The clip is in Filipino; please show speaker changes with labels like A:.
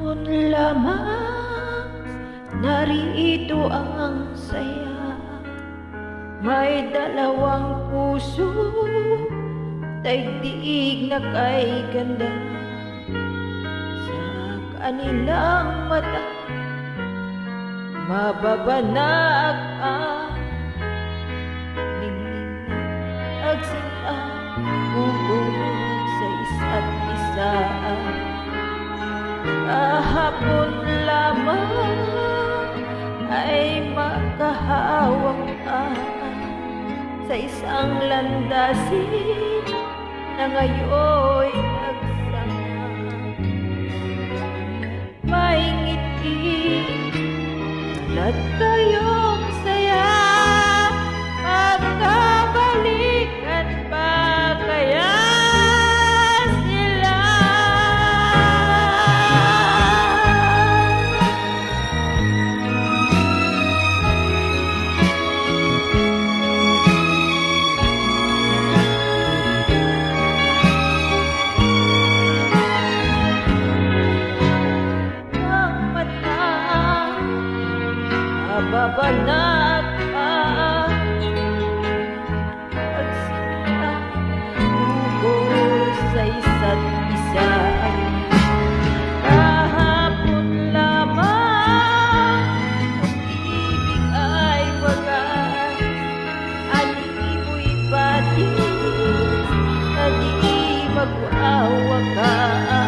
A: Kahapon lamang narito ang saya. May dalawang puso Daigdig na kay ganda. Sa kanilang mata Mababanag ang hapon lamang ay makahawak ka sa isang landasin na ngayon nagsanga. May ngiti at babanat ang pagsita Tugo sa isa't isa. Kahapon lamang Ang ibig ay wagas Aliboy pati Na di magwawakas